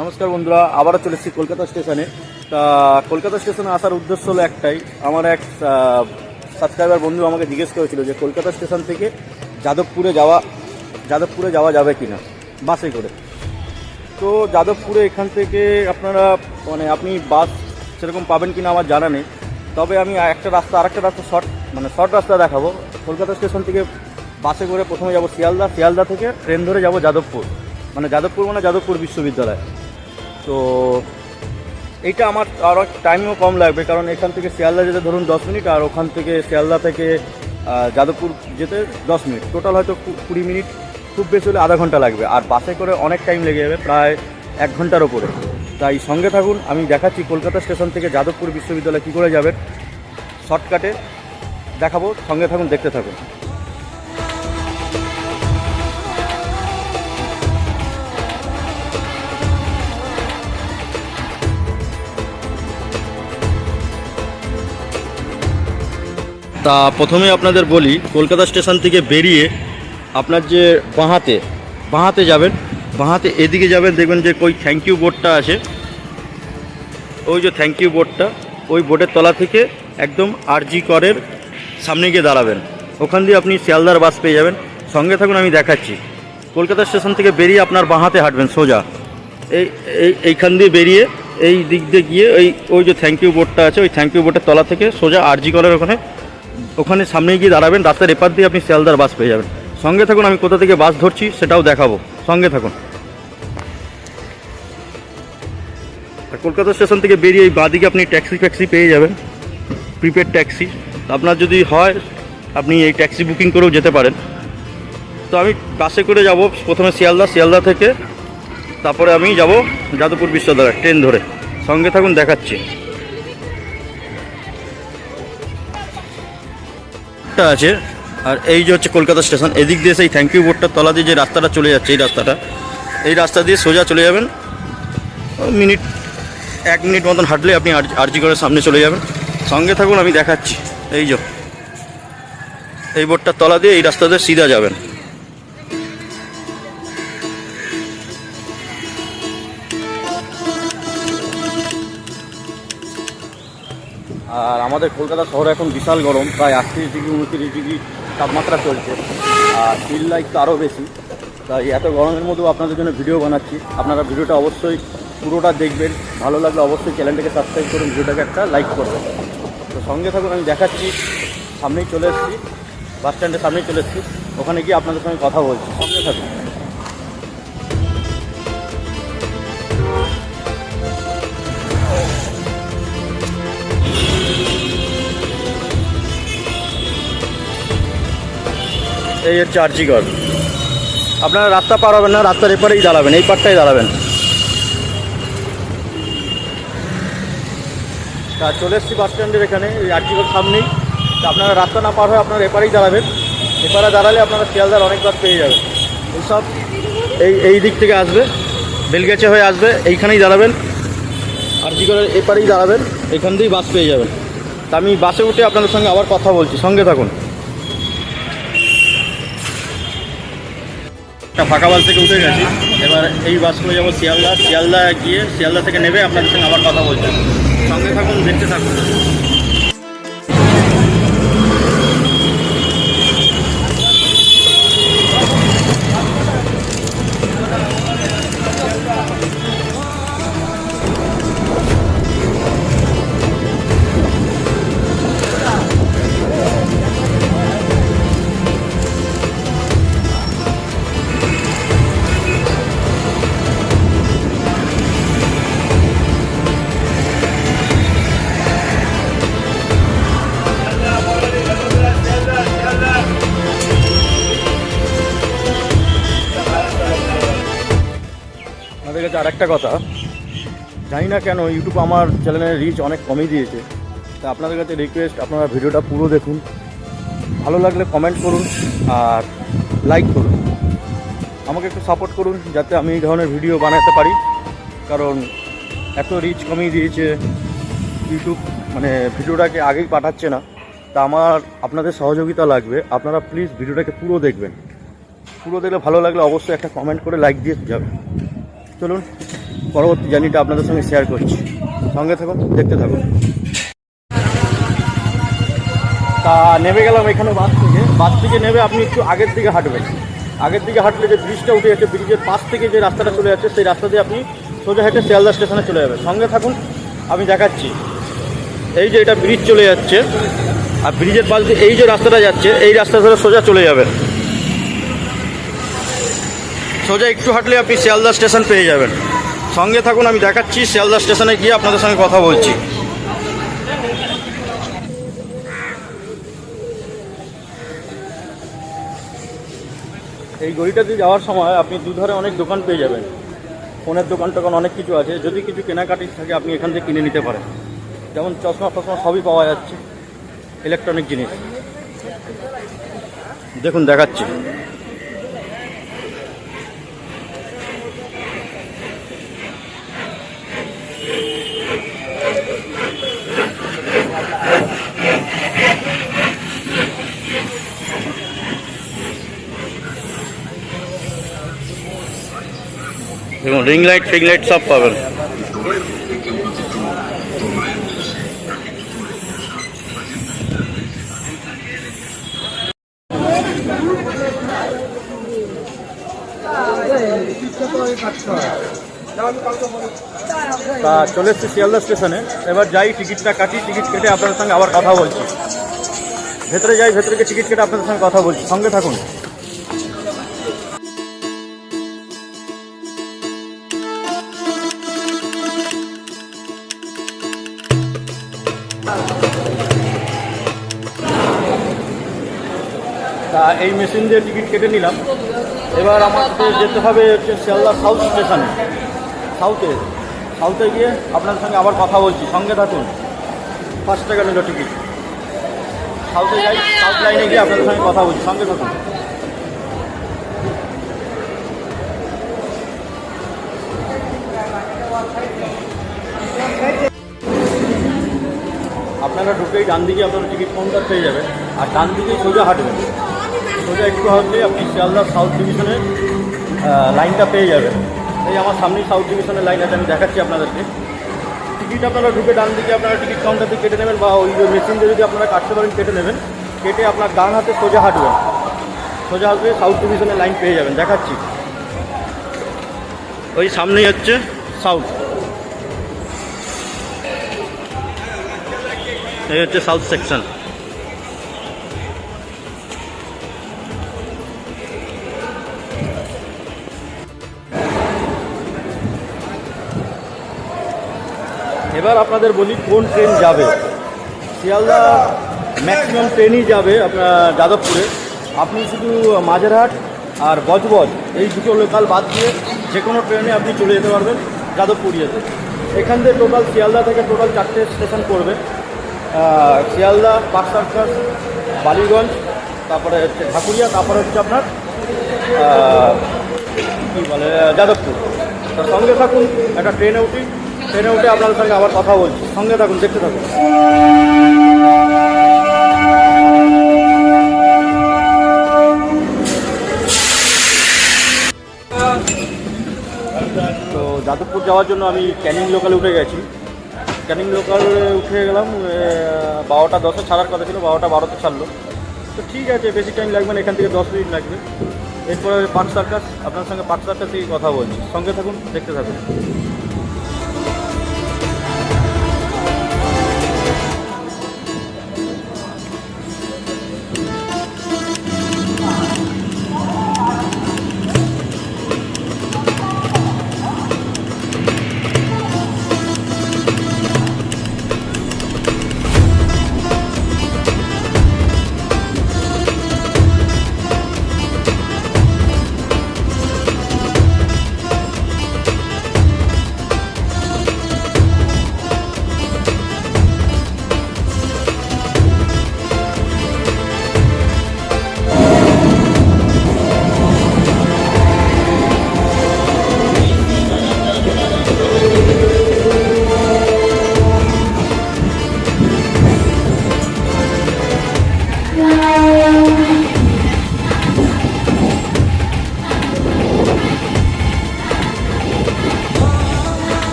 নমস্কার বন্ধুরা, আবারও চলে এসেছি কলকাতা স্টেশনে। তা, কলকাতা স্টেশনে আসার উদ্দেশ্য হলো একটাই। আমার এক সাবস্ক্রাইবার বন্ধু আমাকে জিজ্ঞেস করেছিল যে, কলকাতা স্টেশন থেকে যাদবপুরে যাওয়া যাদবপুরে যাওয়া যাবে কি না বাসে করে। তো যাদবপুরে এখান থেকে আপনারা মানে আপনি বাস সেরকম পাবেন কি না আমার জানা নেই। তবে আমি একটা রাস্তা, আরেকটা রাস্তা শর্ট মানে শর্ট রাস্তা দেখাবো। কলকাতা স্টেশন থেকে বাসে করে প্রথমে যাব শিয়ালদা। শিয়ালদা থেকে ট্রেন ধরে যাব যাদবপুর। মানে যাদবপুর মানে যাদবপুর বিশ্ববিদ্যালয়। তো এইটা আমার আরও টাইমও কম লাগবে, কারণ এখান থেকে শিয়ালদা যেতে ধরুন দশ মিনিট আর ওখান থেকে শিয়ালদা থেকে যাদবপুর যেতে দশ মিনিট। টোটাল হয়তো কুড়ি মিনিট, খুব বেশি হলে আধা ঘণ্টা লাগবে। আর বাসে করে অনেক টাইম লেগে যাবে, প্রায় এক ঘণ্টার ওপরে তাই সঙ্গে থাকুন, আমি দেখাচ্ছি কলকাতা স্টেশন থেকে যাদবপুর বিশ্ববিদ্যালয় কী করে যাবেন। শর্টকাটে দেখাবো, সঙ্গে থাকুন, দেখতে থাকুন। তা প্রথমে আপনাদের বলি, কলকাতা স্টেশন থেকে বেরিয়ে আপনার যে বাঁহাতে বাঁহাতে যাবেন, বাঁহাতে এদিকে যাবেন, দেখবেন যে কই থ্যাংক ইউ বোর্ডটা আছে। ওই যে থ্যাংক ইউ বোর্ডটা ওই বোর্ডের তলা থেকে একদম আরজি করের সামনে গিয়ে দাঁড়াবেন। ওখান দিয়ে আপনি শিয়ালদার বাস পেয়ে যাবেন। সঙ্গে থাকুন, আমি দেখাচ্ছি। কলকাতা স্টেশন থেকে বেরিয়ে আপনার বাঁহাতে হাঁটবেন সোজা। এই এই, এইখান দিয়ে বেরিয়ে এই দিক দিয়ে গিয়ে ওই ওই যে থ্যাংক ইউ বোর্ডটা আছে, ওই থ্যাংক ইউ বোর্ডের তলা থেকে সোজা আরজি করের ওখানে ওখানে সামনে গিয়ে দাঁড়াবেন, রাস্তার এপার দিয়ে আপনি শিয়ালদার বাস পেয়ে যাবেন। সঙ্গে থাকুন, আমি কোথা থেকে বাস ধরছি সেটাও দেখাবো। সঙ্গে থাকুন। কলকাতা স্টেশন থেকে বেরিয়ে এই বাঁদিকে আপনি ট্যাক্সি ফ্যাক্সি পেয়ে যাবেন, প্রিপেড ট্যাক্সি। আপনার যদি হয়, আপনি এই ট্যাক্সি বুকিং করেও যেতে পারেন। তো আমি বাসে করে যাব, প্রথমে শিয়ালদা শিয়ালদা থেকে। তারপরে আমি যাব যাদবপুর বিশ্ববিদ্যালয় ট্রেন ধরে। সঙ্গে থাকুন, দেখাচ্ছি। টা আছে, আর এই যে হচ্ছে কলকাতা স্টেশন, এদিক দিয়ে সেই থ্যাংক ইউ বোর্ডটার তলা দিয়ে যে রাস্তাটা চলে যাচ্ছে, এই রাস্তাটা, এই রাস্তা দিয়ে সোজা চলে যাবেন। মিনিট, এক মিনিট মতন হাঁটলে আপনি আরজি করে সামনে চলে যাবেন। সঙ্গে থাকুন, আমি দেখাচ্ছি। এই যে, এই বোর্ডটার তলা দিয়ে এই রাস্তা দিয়ে সিধা যাবেন। আমাদের কলকাতা শহরে এখন বিশাল গরম, প্রায় আটত্রিশ ডিগ্রি, উনত্রিশ ডিগ্রি তাপমাত্রা চলছে। আর হিল লাইক তো আরও বেশি। তাই এত গরমের মধ্যেও আপনাদের জন্য ভিডিও বানাচ্ছি। আপনারা ভিডিওটা অবশ্যই পুরোটা দেখবেন। ভালো লাগলে অবশ্যই চ্যানেলটাকে সাবস্ক্রাইব করুন, ভিডিওটাকে একটা লাইক করবেন। তো সঙ্গে থাকুন, আমি দেখাচ্ছি। সামনেই চলে এসেছি বাস স্ট্যান্ডের সামনেই চলে এসেছি। ওখানে গিয়ে আপনাদের সঙ্গে কথা বলছি। সঙ্গে থাকুন। এই হচ্ছে আর্জিগর আপনারা রাস্তা পার হবেন না, রাস্তার এপারেই দাঁড়াবেন, এই পারটাই দাঁড়াবেন। তা চলে এসেছি বাস স্ট্যান্ডের এখানে, এই আর্জিগর সামনেই। তা আপনারা রাস্তা না পার হয়ে আপনারা এপারেই দাঁড়াবেন। এপারে দাঁড়ালে আপনারা শিয়ালদার অনেক বাস পেয়ে যাবেন। এইসব এই এই দিক থেকে আসবে, বেলগেছে হয়ে আসবে, এইখানেই দাঁড়াবেন। আর্জিগরের এপারেই দাঁড়াবেন, এখান দিয়েই বাস পেয়ে যাবেন। তা আমি বাসে উঠে আপনাদের সঙ্গে আবার কথা বলছি, সঙ্গে থাকুন। একটা ফাঁকা বাস থেকে উঠে গেছি। এবার এই বাস করে যাব শিয়ালদা। শিয়ালদা গিয়ে শিয়ালদা থেকে নেবে, আপনাদের সঙ্গে আবার কথা বলছি সঙ্গে থাকুন, দেখতে থাকুন। কাছে আর একটা কথা, জানি না কেন ইউটিউব আমার চ্যানেলের রিচ অনেক কমই দিয়েছে। তা আপনাদের কাছে রিকোয়েস্ট আপনারা ভিডিওটা পুরো দেখুন। ভালো লাগলে কমেন্ট করুন আর লাইক করুন। আমাকে একটু সাপোর্ট করুন যাতে আমি এই ধরনের ভিডিও বানাতে পারি। কারণ এত রিচ কমিয়ে দিয়েছে ইউটিউব মানে ভিডিওটাকে আগেই পাঠাচ্ছে না। তা আমার, আপনাদের সহযোগিতা লাগবে। আপনারা প্লিজ ভিডিওটাকে পুরো দেখবেন। পুরো দেখলে ভালো লাগলে অবশ্যই একটা কমেন্ট করে লাইক দিয়ে যাবেন। চলুন, পরবর্তী জার্নিটা আপনাদের সঙ্গে শেয়ার করছি। সঙ্গে থাকুন, দেখতে থাকুন। তা নেমে গেলাম এখানে বাস থেকে। বাস থেকে নেমে আপনি একটু আগের দিকে হাঁটবেন। আগের দিকে হাঁটলে যে ব্রিজটা উঠে যাচ্ছে ব্রিজের পাশ থেকে যে রাস্তাটা চলে যাচ্ছে, সেই রাস্তা দিয়ে আপনি সোজা হেঁটে শিয়ালদা স্টেশনে চলে যাবেন। সঙ্গে থাকুন, আমি দেখাচ্ছি। এই যে এটা ব্রিজ চলে যাচ্ছে, আর ব্রিজের পাশ দিয়ে এই যে রাস্তাটা যাচ্ছে, এই রাস্তা ধরে সোজা চলে যাবেন। সোজা একটু হাঁটলে আপনি শিয়ালদা স্টেশন পেয়ে যাবেন। সঙ্গে থাকুন, আমি দেখাচ্ছি শিয়ালদা স্টেশনে গিয়ে আপনাদের সঙ্গে কথা বলছি। এই গলিটা দিয়ে যাওয়ার সময় আপনি দুধারে অনেক দোকান পেয়ে যাবেন। ফোনের দোকান টোকান অনেক কিছু আছে। যদি কিছু কেনাকাটি থাকে, আপনি এখান থেকে কিনে নিতে পারেন। যেমন চশমা ফশমা সবই পাওয়া যাচ্ছে। ইলেকট্রনিক জিনিস। দেখুন, দেখাচ্ছি। দেখুন রিং লাইট ফিং লাইট সব পাবেন। তা চলে এসছি শিয়ালদা স্টেশনে। এবার যাই টিকিটটা কাটি, টিকিট কেটে আপনাদের সঙ্গে আবার কথা বলছি। ভেতরে যাই, ভেতরে টিকিট কেটে আপনাদের সঙ্গে কথা বলছি। সঙ্গে থাকুন। এই মেশিন দিয়ে টিকিট কেটে নিলাম। এবার আমাকে যেতে হবে হচ্ছে শিয়ালদা সাউথ স্টেশনে। সাউথে। সাউথে গিয়ে আপনার সঙ্গে আবার কথা বলছি। সঙ্গে থাকুন। পাঁচ টাকা নিল টিকিট। সাউথে যাই, সাউথ লাইনে গিয়ে আপনাদের সঙ্গে কথা বলছি। সঙ্গে থাকুন। আপনারা ঢুকেই ডান দিকে আপনারা টিকিট কাউন্টার পেয়ে যাবেন। আর ডান দিকেই সোজা হাঁটবেন। সোজা একটু হাঁটলে আপনি শিয়ালদা সাউথ ডিভিশনের লাইনটা পেয়ে যাবেন। এই আমার সামনেই সাউথ ডিভিশনের লাইন আছে, আমি দেখাচ্ছি আপনাদেরকে। টিকিট আপনারা ঢুকে ডান দিকে আপনারা টিকিট কাউন্টার দিয়ে কেটে নেবেন বা ওই মেশিন দিয়ে যদি আপনারা কাটতে পারেন, কেটে নেবেন। কেটে আপনার ডান হাতে সোজা হাঁটবেন। সোজা হাঁটবে সাউথ ডিভিশনের লাইন পেয়ে যাবেন। দেখাচ্ছি। ওই সামনেই হচ্ছে সাউথ। এই হচ্ছে সাউথ সেকশন। এবার আপনাদের বলি কোন ট্রেন যাবে। শিয়ালদা ম্যাক্সিমাম ট্রেনই যাবে আপনার যাদবপুরে। আপনি শুধু মাঝেরহাট আর বজবজ এই দুটো লোকাল বাদ দিয়ে যে কোনো ট্রেনে আপনি চলে যেতে পারবেন যাদবপুর যেতে এখান থেকে টোটাল শিয়ালদা থেকে টোটাল চারটে স্টেশন পড়বে। শিয়ালদা, পার্ক সার্কাস, বালিগঞ্জ, তারপরে হচ্ছে ঢাকুরিয়া, তারপরে হচ্ছে আপনার কী বলে, যাদবপুর। তার সঙ্গে থাকুন, একটা ট্রেনে উঠি। ট্রেনে উঠে আপনাদের সঙ্গে আবার কথা বলছি। সঙ্গে থাকুন, দেখতে থাকুন। তো যাদবপুর যাওয়ার জন্য আমি ক্যানিং লোকালে উঠে গেছি। ক্যানিং লোকালে উঠে গেলাম বারোটা দশে ছাড়ার কথা ছিল, বারোটা বারোতে ছাড়লো। তো ঠিক আছে, বেশি টাইম লাগবে না, এখান থেকে দশ মিনিট লাগবে। এরপরে পার্ক সার্কাস আপনার সঙ্গে পার্ক সার্কাস থেকে কথা বলছি। সঙ্গে থাকুন, দেখতে থাকুন।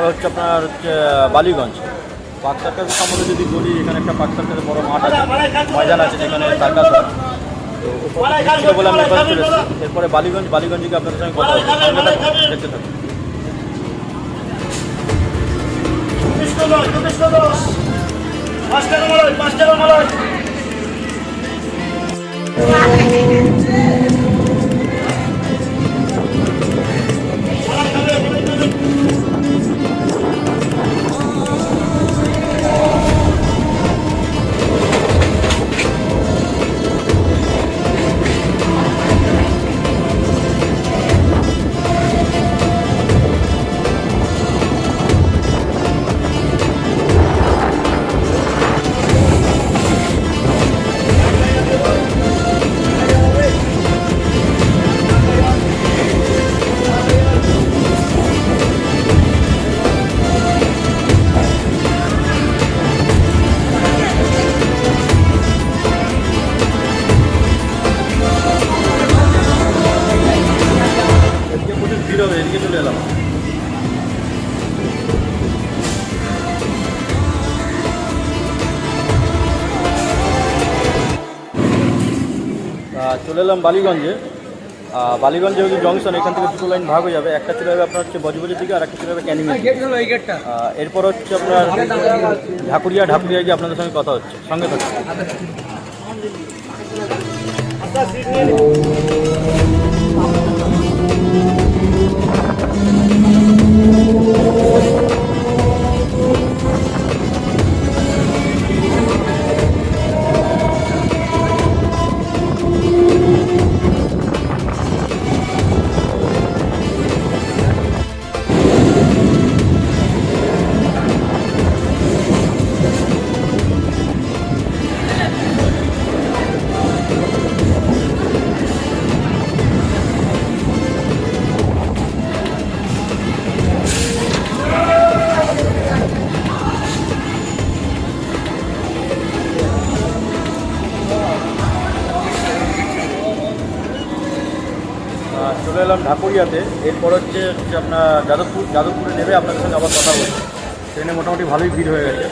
এরপর হচ্ছে আপনার হচ্ছে বালিগঞ্জ। পার্ক সার্কাসের সম্বন্ধে যদি বলি এখানে একটা পার্ক সার্কাসের বড় মাঠ আছে ময়দান আছে যেখানে সার্কাস হয় তো বলে আমি এবার চলে এরপরে বালিগঞ্জ বালিগঞ্জে গিয়ে আপনাদের সঙ্গে কথা থাকুন, দেখতে থাকুন। পাঁচ টাকা মালাই পাঁচ টাকা মালাই চলে এলাম বালিগঞ্জে। বালিগঞ্জ যেহেতু জংশন এখান থেকে দুটো লাইন ভাগ হয়ে যাবে। একটা চলে যাবে আপনার হচ্ছে বজবজের দিকে, আর একটা চলে যাবে ক্যানিং এরপর হচ্ছে আপনার ঢাকুরিয়া ঢাকুরিয়া গিয়ে আপনাদের সঙ্গে কথা হচ্ছে। সঙ্গে থাকুন। চলে এলাম ঢাকুরিয়াতে। এরপর হচ্ছে আপনার যাদবপুর যাদবপুরে নেবে আপনাদের সঙ্গে আবার কথা বলছি ট্রেনে মোটামুটি ভালোই ভিড় হয়ে গেছে।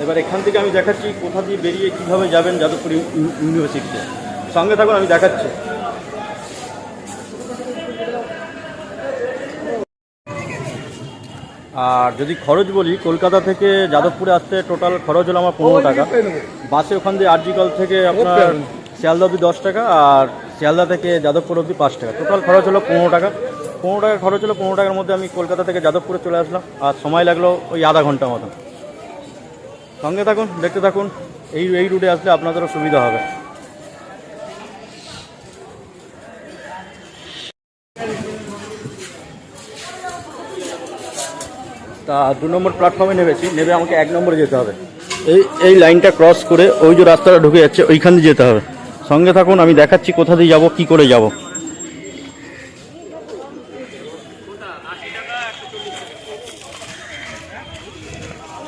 এবার এখান থেকে আমি দেখাচ্ছি কোথা দিয়ে বেরিয়ে কীভাবে যাবেন যাদবপুর ইউ- ইউ- ইউনিভার্সিটিতে। সঙ্গে থাকুন আমি দেখাচ্ছি। আর যদি খরচ বলি কলকাতা থেকে যাদবপুরে আসতে টোটাল খরচ হলো আমার পনেরো টাকা। বাসে ওখান দিয়ে আরজিকল থেকে আপনার শিয়ালদা অবধি দশ টাকা আর শিয়ালদা থেকে যাদবপুর অবধি পাঁচ টাকা। টোটাল খরচ হলো পনেরো টাকা। পনেরো টাকা খরচ হলো পনেরো টাকার মধ্যে আমি কলকাতা থেকে যাদবপুরে চলে আসলাম। আর সময় লাগল ওই আধা ঘণ্টা মতন। সঙ্গে থাকুন, দেখতে থাকুন। এই এই রুটে আসলে আপনাদেরও সুবিধা হবে। তা দু নম্বর প্ল্যাটফর্মে নেমেছি নেবে আমাকে এক নম্বরে যেতে হবে। এই এই লাইনটা ক্রস করে ওই যে রাস্তাটা ঢুকে যাচ্ছে, ওইখান দিয়ে যেতে হবে। সঙ্গে থাকুন, আমি দেখাচ্ছি কোথা দিয়ে যাব, কি করে যাব।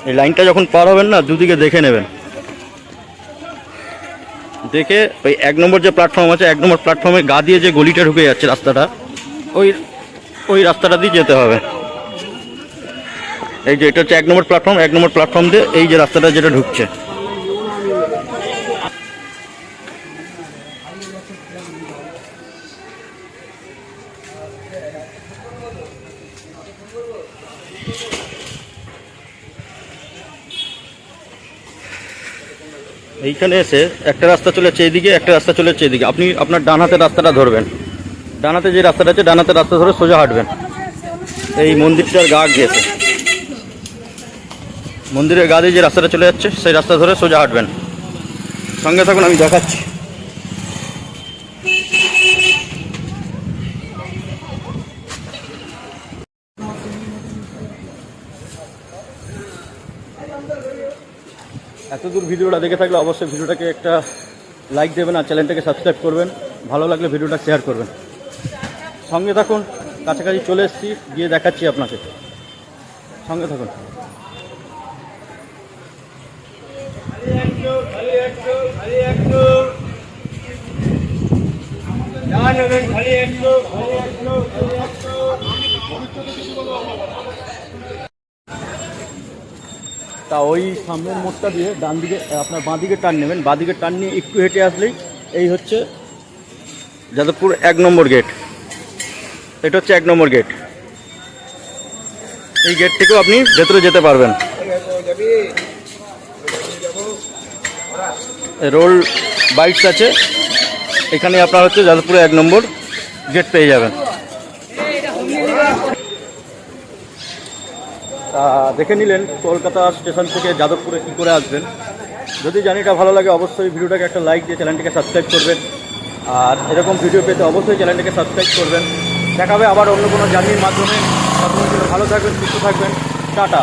এই লাইনটা যখন পার হবেন না, দুদিকে দেখে নেবেন। দেখে ওই এক নম্বর যে প্ল্যাটফর্ম আছে, এক নম্বর প্ল্যাটফর্মে গা দিয়ে যে গলিটা ঢুকে যাচ্ছে রাস্তাটা, ওই ওই রাস্তাটা দিয়ে যেতে হবে। এই যে এটা হচ্ছে এক নম্বর প্ল্যাটফর্ম এক নম্বর প্ল্যাটফর্ম দিয়ে এই যে রাস্তাটা যেটা ঢুকছে। এইখানে এসে একটা রাস্তা চলেছে এদিকে একটা রাস্তা চলেছে এদিকে আপনি আপনার ডান হাতের রাস্তাটা ধরবেন। ডান হাতে যে রাস্তাটা আছে, ডান হাতের রাস্তা ধরে সোজা হাঁটবেন। এই মন্দিরটার গা গিয়েছে মন্দিরের গা দিয়ে যে রাস্তাটা চলে যাচ্ছে, সেই রাস্তা ধরে সোজা হাঁটবেন। সঙ্গে থাকুন, আমি দেখাচ্ছি। ভিডিওটা দেখে থাকলে অবশ্যই ভিডিওটাকে একটা লাইক দেবেন আর চ্যানেলটাকে সাবস্ক্রাইব করবেন। ভালো লাগলে ভিডিওটা শেয়ার করবেন। সঙ্গে থাকুন, কাছাকাছি চলে এসেছি, গিয়ে দেখাচ্ছি আপনাকে। সঙ্গে থাকুন। তা ওই সামনের মোড়টা দিয়ে ডান দিকে আপনার বাঁ দিকে টার্ন নেবেন। বাঁ দিকে টার্ন নিয়ে একটু হেঁটে আসলেই এই হচ্ছে যাদবপুর এক নম্বর গেট এটা হচ্ছে এক নম্বর গেট এই গেট থেকেও আপনি ভেতরে যেতে পারবেন। রোল বাইকস আছে। এখানে আপনার হচ্ছে যাদবপুরে এক নম্বর গেট পেয়ে যাবেন তা দেখে নিলেন কলকাতা স্টেশন থেকে যাদবপুরে কী করে আসবেন। যদি জানিটা ভালো লাগে অবশ্যই ভিডিওটাকে একটা লাইক দিয়ে চ্যানেলটিকে সাবস্ক্রাইব করবেন। আর এরকম ভিডিও পেতে অবশ্যই চ্যানেলটিকে সাবস্ক্রাইব করবেন। দেখাবে আবার অন্য কোনো জার্নির মাধ্যমে। ভালো থাকবেন, সুস্থ থাকবেন। টাটা।